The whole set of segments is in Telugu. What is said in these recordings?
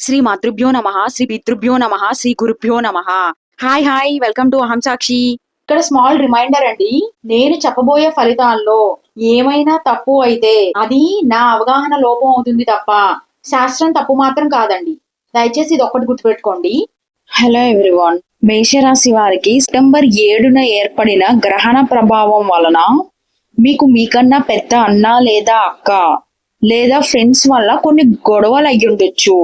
శ్రీ మాతృభ్యో నమ శ్రీ పితృభ్యో నమ శ్రీ గురుభ్యో నమ. హాయ్ హాయ్ వెల్కమ్ టు అహం సాక్షి ఇక్కడ స్మాల్ రిమైండర్ అండి నేను చెప్పబోయే ఫలితాల్లో ఏమైనా తప్పు అయితే అది నా అవగాహన లోపం అవుతుంది తప్ప శాస్త్రం తప్పు మాత్రం కాదండి. దయచేసి ఇది ఒక్కటి గుర్తుపెట్టుకోండి. హలో ఎవ్రీవన్ మేషరాశి వారికి సెప్టెంబర్ ఏడున ఏర్పడిన గ్రహణ ప్రభావం వలన మీకు మీకన్నా పెద్ద అన్న లేదా అక్క లేదా ఫ్రెండ్స్ వల్ల కొన్ని గొడవలు అయ్యి ఉండొచ్చు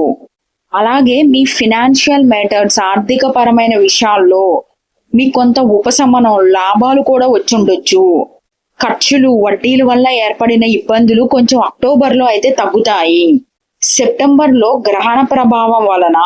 అలాగే మీ ఫినాన్షియల్ మ్యాటర్స్ ఆర్థిక పరమైన విషయాల్లో మీ కొంత ఉపశమనం లాభాలు కూడా వచ్చుండొచ్చు. ఖర్చులు వడ్డీల వల్ల ఏర్పడిన ఇబ్బందులు కొంచెం అక్టోబర్లో అయితే తగ్గుతాయి. సెప్టెంబర్లో గ్రహణ ప్రభావం వలన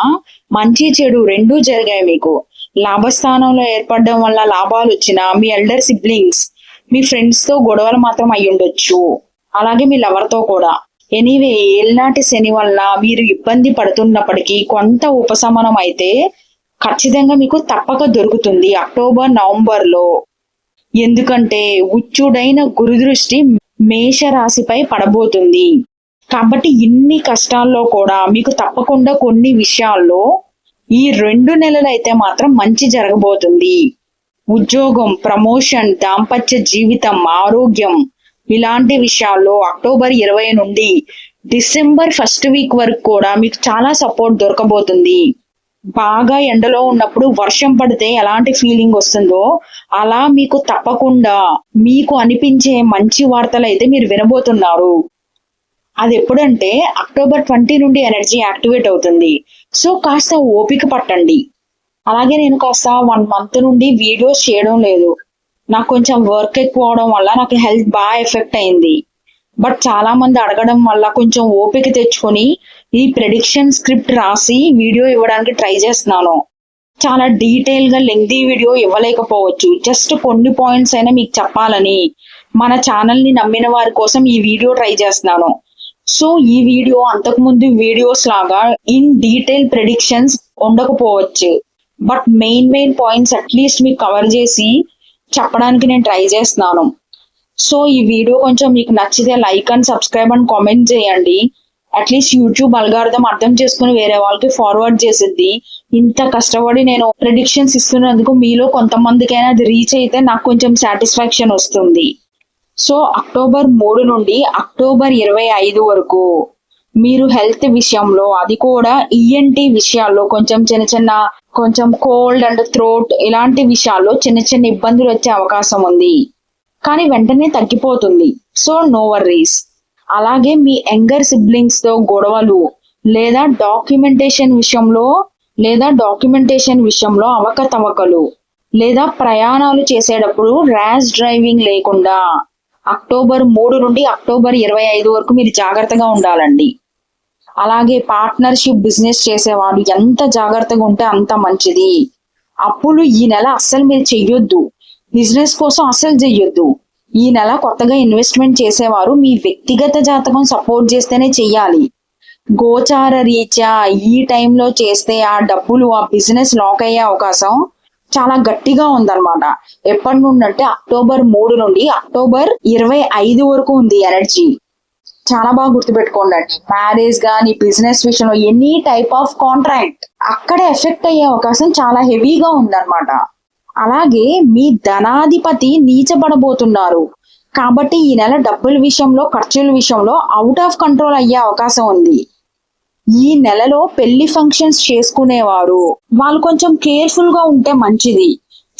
మంచి చెడు రెండూ జరిగాయి మీకు. లాభస్థానంలో ఏర్పడడం వల్ల లాభాలు వచ్చిన మీ ఎల్డర్ సిబ్లింగ్స్ మీ ఫ్రెండ్స్తో గొడవలు మాత్రం అయ్యుండొచ్చు. అలాగే మీ లవర్తో కూడా. ఎనీవే ఏళ్ళనాటి శని వల్ల మీరు ఇబ్బంది పడుతున్నప్పటికీ కొంత ఉపశమనం అయితే ఖచ్చితంగా మీకు తప్పక దొరుకుతుంది అక్టోబర్ నవంబర్లో ఎందుకంటే ఉచ్చుడైన గురుదృష్టి మేషరాశిపై పడబోతుంది. కాబట్టి ఇన్ని కష్టాల్లో కూడా మీకు తప్పకుండా కొన్ని విషయాల్లో ఈ రెండు నెలలు అయితే మాత్రం మంచి జరగబోతుంది. ఉద్యోగం ప్రమోషన్ దాంపత్య జీవితం ఆరోగ్యం ఇలాంటి విషయాల్లో అక్టోబర్ ఇరవై నుండి డిసెంబర్ ఫస్ట్ వీక్ వరకు కూడా మీకు చాలా సపోర్ట్ దొరకబోతుంది. బాగా ఎండలో ఉన్నప్పుడు వర్షం పడితే ఎలాంటి ఫీలింగ్ వస్తుందో అలా మీకు తప్పకుండా మీకు అనిపించే మంచి వార్తలు అయితే మీరు వినబోతున్నారు. అది ఎప్పుడంటే అక్టోబర్ ట్వంటీ నుండి ఎనర్జీ యాక్టివేట్ అవుతుంది. సో కాస్త ఓపిక పట్టండి. అలాగే నేను కాస్త వన్ మంత్ నుండి వీడియోస్ చేయడం లేదు. నాకు కొంచెం వర్క్ ఎక్కువ అవడం వల్ల నాకు హెల్త్ బాగా ఎఫెక్ట్ అయింది. బట్ చాలా మంది అడగడం వల్ల కొంచెం ఓపిక తెచ్చుకొని ఈ ప్రెడిక్షన్ స్క్రిప్ట్ రాసి వీడియో ఇవ్వడానికి ట్రై చేస్తున్నాను. చాలా డీటెయిల్గా లెంగ్దీ వీడియో ఇవ్వలేకపోవచ్చు. జస్ట్ కొన్ని పాయింట్స్ అయినా మీకు చెప్పాలని మన ఛానల్ని నమ్మిన వారి కోసం ఈ వీడియో ట్రై చేస్తున్నాను. సో ఈ వీడియో అంతకుముందు వీడియోస్ లాగా ఇన్ డీటెయిల్ ప్రెడిక్షన్స్ ఉండకపోవచ్చు. But main main points at least మీకు కవర్ చేసి చెప్పడానికి నేను ట్రై చేస్తున్నాను. సో ఈ వీడియో కొంచెం మీకు నచ్చితే like and subscribe and comment చేయండి. అట్లీస్ట్ యూట్యూబ్ అల్గార్థం అర్థం చేసుకుని వేరే వాళ్ళకి ఫార్వర్డ్ చేసిద్ది. ఇంత కష్టపడి నేను ప్రిడిక్షన్స్ ఇస్తున్నందుకు మీలో కొంతమందికైనా అది రీచ్ అయితే నాకు కొంచెం సాటిస్ఫాక్షన్ వస్తుంది. సో అక్టోబర్ మూడు నుండి అక్టోబర్ ఇరవై ఐదు వరకు మీరు హెల్త్ విషయంలో అది కూడా ఈఎన్టీ విషయాల్లో కొంచెం చిన్న చిన్న కొంచెం కోల్డ్ అండ్ థ్రోట్ ఇలాంటి విషయాల్లో చిన్న చిన్న ఇబ్బందులు వచ్చే అవకాశం ఉంది. కానీ వెంటనే తగ్గిపోతుంది. సో నో వర్రీస్ అలాగే మీ యంగర్ సిబ్లింగ్స్తో గొడవలు లేదా డాక్యుమెంటేషన్ విషయంలో లేదా డాక్యుమెంటేషన్ విషయంలో అవకతవకలు లేదా ప్రయాణాలు చేసేటప్పుడు ర్యాష్ డ్రైవింగ్ లేకుండా అక్టోబర్ మూడు నుండి అక్టోబర్ ఇరవై ఐదు వరకు మీరు జాగ్రత్తగా ఉండాలండి. అలాగే పార్ట్నర్షిప్ బిజినెస్ చేసేవాడు ఎంత జాగ్రత్తగా ఉంటే అంత మంచిది. అప్పులు ఈ నెల అస్సలు మీరు చెయ్యొద్దు. బిజినెస్ కోసం అస్సలు చెయ్యొద్దు. ఈ నెల కొత్తగా ఇన్వెస్ట్మెంట్ చేసేవారు మీ వ్యక్తిగత జాతకం సపోర్ట్ చేస్తేనే చెయ్యాలి. గోచార రీత్యా ఈ టైంలో చేస్తే ఆ డబ్బులు ఆ బిజినెస్ లాక్ అయ్యే అవకాశం చాలా గట్టిగా ఉందన్నమాట. ఎప్పటి నుండి అంటే అక్టోబర్ మూడు నుండి అక్టోబర్ ఇరవై ఐదు వరకు ఉంది ఎనర్జీ చాలా బాగా గుర్తుపెట్టుకోండి అండి మ్యారేజ్ గానీ బిజినెస్ విషయంలో ఎనీ టైప్ ఆఫ్ కాంట్రాక్ట్ అక్కడ ఎఫెక్ట్ అయ్యే అవకాశం చాలా హెవీగా ఉందన్నమాట. అలాగే మీ ధనాధిపతి నీచబడబోతున్నారు. కాబట్టి ఈ నెల డబ్బుల విషయంలో ఖర్చుల విషయంలో అవుట్ ఆఫ్ కంట్రోల్ అయ్యే అవకాశం ఉంది. ఈ నెలలో పెళ్ళి ఫంక్షన్స్ చేసుకునేవారు. వాళ్ళు కొంచెం కేర్ఫుల్గా ఉంటే మంచిది.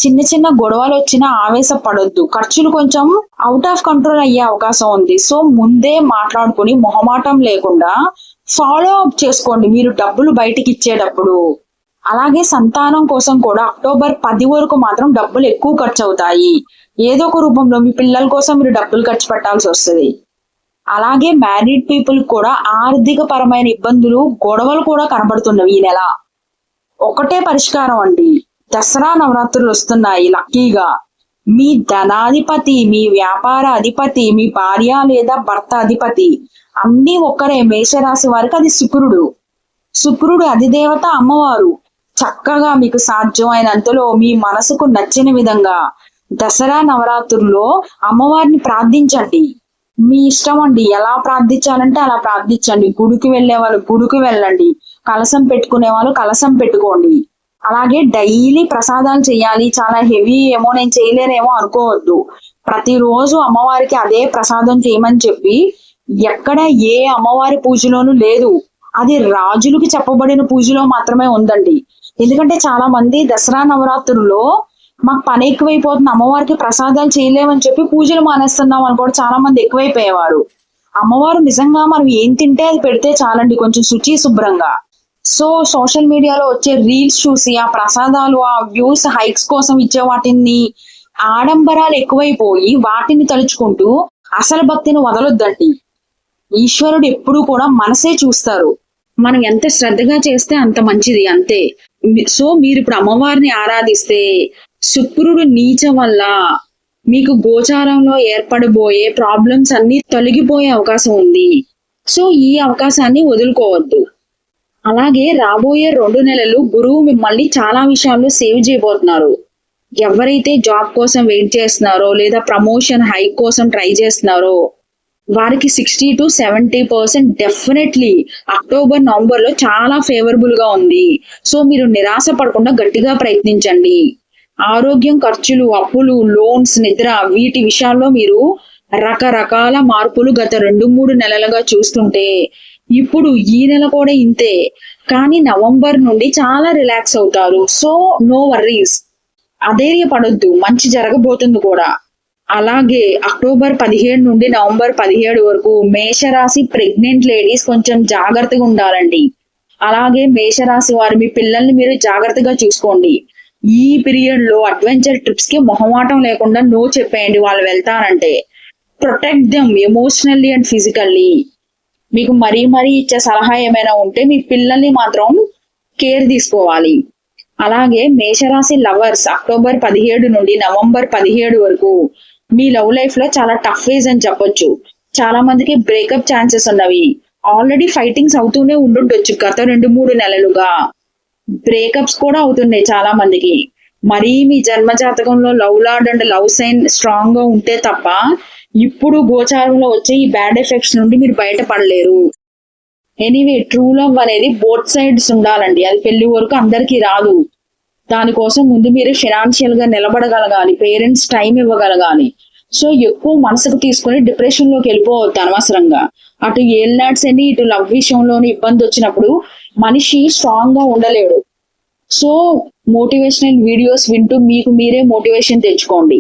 చిన్న చిన్న గొడవలు వచ్చినా ఆవేశపడొద్దు. ఖర్చులు కొంచెం అవుట్ ఆఫ్ కంట్రోల్ అయ్యే అవకాశం ఉంది. సో ముందే మాట్లాడుకుని మొహమాటం లేకుండా ఫాలో అప్ చేసుకోండి. మీరు డబ్బులు బయటికి ఇచ్చేటప్పుడు అలాగే సంతానం కోసం కూడా అక్టోబర్ పది వరకు మాత్రం డబ్బులు ఎక్కువ ఖర్చు అవుతాయి ఏదో ఒక రూపంలో మీ పిల్లల కోసం మీరు డబ్బులు ఖర్చు పెట్టాల్సి వస్తుంది. అలాగే మ్యారీడ్ పీపుల్ కూడా ఆర్థిక పరమైన ఇబ్బందులు గొడవలు కూడా కనబడుతున్నవి ఈ నెల. ఒకటే పరిష్కారం అండి. దసరా నవరాత్రులు వస్తున్నాయి. లక్కీగా మీ ధనాధిపతి మీ వ్యాపార అధిపతి మీ భార్య లేదా భర్త అధిపతి అన్ని ఒక్కరే మేషరాశి వారికి అది శుక్రుడు. శుక్రుడు అధిదేవత అమ్మవారు. చక్కగా మీకు సాధ్యమైనంతలో మీ మనసుకు నచ్చిన విధంగా దసరా నవరాత్రుల్లో అమ్మవారిని ప్రార్థించండి. మీ ఇష్టం అండి. ఎలా ప్రార్థించాలంటే అలా ప్రార్థించండి. గుడికి వెళ్ళే వాళ్ళు గుడికి వెళ్ళండి. కలసం పెట్టుకునే వాళ్ళు కలసం పెట్టుకోండి. అలాగే డైలీ ప్రసాదాలు చేయాలి. చాలా హెవీ ఏమో నేను చేయలేనేమో అనుకోవద్దు. ప్రతిరోజు అమ్మవారికి అదే ప్రసాదం చేయమని చెప్పి ఎక్కడ ఏ అమ్మవారి పూజలోనూ లేదు. అది రాజులకి చెప్పబడిన పూజలో మాత్రమే ఉందండి. ఎందుకంటే చాలా మంది దసరా నవరాత్రుల్లో మాకు పని ఎక్కువైపోతుంది. అమ్మవారికి ప్రసాదాలు చేయలేమని చెప్పి పూజలు మానేస్తున్నాం అని కూడా చాలా మంది ఎక్కువైపోయేవారు. అమ్మవారు నిజంగా మనం ఏం తింటే అది పెడితే చాలండి. కొంచెం శుచి శుభ్రంగా. సో సోషల్ మీడియాలో వచ్చే రీల్స్ చూసి ఆ ప్రసాదాలు ఆ వ్యూస్ హైక్స్ కోసం ఇచ్చే వాటిని ఆడంబరాలు ఎక్కువైపోయి వాటిని తలుచుకుంటూ అసలు భక్తిని వదలొద్దండి. ఈశ్వరుడు ఎప్పుడూ కూడా మనసే చూస్తారు. మనం ఎంత శ్రద్ధగా చేస్తే అంత మంచిది అంతే. సో మీరు ఇప్పుడు అమ్మవారిని ఆరాధిస్తే శుక్రుడు నీచ వల్ల మీకు గోచారంలో ఏర్పడబోయే ప్రాబ్లమ్స్ అన్ని తొలగిపోయే అవకాశం ఉంది. సో ఈ అవకాశాన్ని వదులుకోవద్దు. అలాగే రాబోయే రెండు నెలలు గురువు మిమ్మల్ని చాలా విషయాల్లో సేవ్ చేయబోతున్నారు. ఎవరైతే జాబ్ కోసం వెయిట్ చేస్తున్నారో లేదా ప్రమోషన్ హైక్ కోసం ట్రై చేస్తున్నారో వారికి sixty to seventy percent definitely October నవంబర్లో చాలా ఫేవరబుల్గా ఉంది. సో మీరు నిరాశ పడకుండా గట్టిగా ప్రయత్నించండి. ఆరోగ్యం ఖర్చులు అప్పులు లోన్స్ నిద్ర వీటి విషయాల్లో మీరు రకరకాల మార్పులు గత రెండు మూడు నెలలుగా చూస్తుంటే ఇప్పుడు ఈ నెల కూడా ఇంతే. కానీ నవంబర్ నుండి చాలా రిలాక్స్ అవుతారు. So no worries. అధైర్యపడొద్దు. మంచి జరగబోతుంది కూడా. అలాగే అక్టోబర్ పదిహేడు నుండి నవంబర్ పదిహేడు వరకు మేషరాశి ప్రెగ్నెంట్ లేడీస్ కొంచెం జాగ్రత్తగా ఉండాలండి. అలాగే మేషరాశి వారు మీ పిల్లల్ని మీరు జాగ్రత్తగా చూసుకోండి. ఈ పీరియడ్లో అడ్వెంచర్ ట్రిప్స్కి మొహమాటం లేకుండా నో చెప్పేయండి వాళ్ళు వెళ్తారంటే. Protect them emotionally and physically మీకు మరీ మరీ ఇచ్చే సలహా ఏమైనా ఉంటే మీ పిల్లల్ని మాత్రం కేర్ తీసుకోవాలి. అలాగే మేషరాశి లవర్స్ అక్టోబర్ పదిహేడు నుండి నవంబర్ పదిహేడు వరకు మీ లవ్ లైఫ్లో చాలా టఫ్ ఫేజ్ అని చెప్పొచ్చు. చాలా మందికి బ్రేకప్ ఛాన్సెస్ ఉన్నవి. ఆల్రెడీ ఫైటింగ్స్ అవుతూనే ఉండుండొచ్చు గత రెండు మూడు నెలలుగా. బ్రేకప్స్ కూడా అవుతున్నాయి చాలా మందికి. మరీ మీ జన్మ జాతకంలో love lord and love sign స్ట్రాంగ్గా ఉంటే తప్ప ఇప్పుడు గోచారంలో వచ్చే ఈ బ్యాడ్ ఎఫెక్ట్స్ నుండి మీరు బయటపడలేరు. ఎనీవే ట్రూ లవ్ అనేది బోత్ సైడ్స్ ఉండాలండి. అది పెళ్ళి వరకు అందరికీ రాదు. దానికోసం ముందు మీరు ఫినాన్షియల్గా నిలబడగలగాలి. పేరెంట్స్ టైం ఇవ్వగలగాలి. సో ఎక్కువ మనసుకు తీసుకొని డిప్రెషన్లోకి వెళ్ళిపోవద్దు అనవసరంగా. అటు ఏల్నాడ్స్ అని ఇటు లవ్ విషయంలోని ఇబ్బంది వచ్చినప్పుడు మనిషి స్ట్రాంగ్గా ఉండలేడు. సో మోటివేషనల్ వీడియోస్ వింటూ మీకు మీరే మోటివేషన్ తెచ్చుకోండి.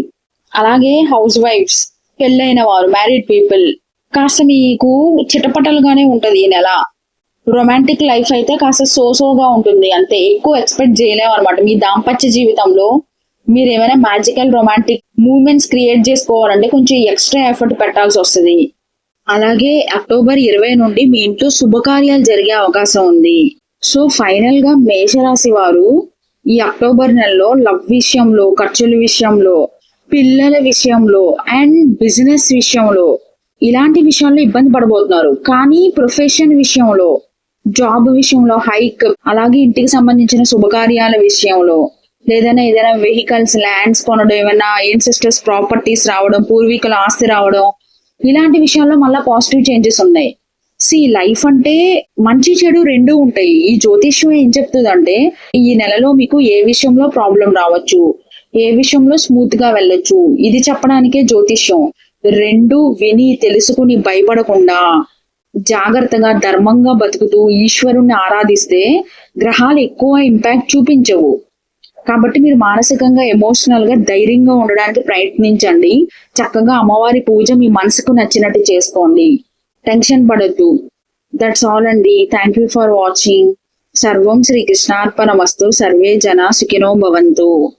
అలాగే హౌస్ వైఫ్స్ పెళ్ళైన వారు మ్యారీడ్ పీపుల్ కాస్త మీకు చిటపటలుగానే ఉంటది ఈ నెల. రొమాంటిక్ లైఫ్ అయితే కాస్త సోసోగా ఉంటుంది. అంతే ఎక్కువ ఎక్స్పెక్ట్ చేయలేము అనమాట మీ దాంపత్య జీవితంలో మీరు ఏమైనా మ్యాజికల్ రొమాంటిక్ మూమెంట్స్ క్రియేట్ చేసుకోవాలంటే కొంచెం ఎక్స్ట్రా ఎఫర్ట్ పెట్టాల్సి వస్తుంది. అలాగే అక్టోబర్ ఇరవై నుండి మీ ఇంట్లో శుభకార్యాలు జరిగే అవకాశం ఉంది. సో ఫైనల్గా మేషరాశి వారు ఈ అక్టోబర్ నెలలో లవ్ విషయంలో ఖర్చుల విషయంలో పిల్లల విషయంలో అండ్ బిజినెస్ విషయంలో ఇలాంటి విషయంలో ఇబ్బంది పడబోతున్నారు. కానీ ప్రొఫెషన్ విషయంలో జాబ్ విషయంలో హైక్ అలాగే ఇంటికి సంబంధించిన శుభకార్యాల విషయంలో లేదైనా ఏదైనా వెహికల్స్ ల్యాండ్స్ కొనడం ఏమైనా ఏన్సిస్టర్స్ ప్రాపర్టీస్ రావడం పూర్వీకుల ఆస్తి రావడం ఇలాంటి విషయాల్లో మళ్ళీ పాజిటివ్ చేంజెస్ ఉన్నాయి. సి లైఫ్ అంటే మంచి చెడు రెండు ఉంటాయి. ఈ జ్యోతిష్యం ఏం చెప్తుందంటే ఈ నెలలో మీకు ఏ విషయంలో ప్రాబ్లం రావచ్చు? ఏ విషయంలో స్మూత్గా వెళ్ళొచ్చు? ఇది చెప్పడానికే జ్యోతిష్యం. రెండు విని తెలుసుకుని భయపడకుండా జాగ్రత్తగా ధర్మంగా బతుకుతూ ఈశ్వరుణ్ణి ఆరాధిస్తే గ్రహాలు ఎక్కువ ఇంపాక్ట్ చూపించవు. కాబట్టి మీరు మానసికంగా ఎమోషనల్గా ధైర్యంగా ఉండడానికి ప్రయత్నించండి. చక్కగా అమ్మవారి పూజ మీ మనసుకు నచ్చినట్టు చేసుకోండి. టెన్షన్ పడద్దు. దట్స్ ఆల్ అండి. థ్యాంక్ యూ ఫర్ వాచింగ్ సర్వం శ్రీకృష్ణార్పణమస్తు సర్వే జన సుఖినో భవంతు.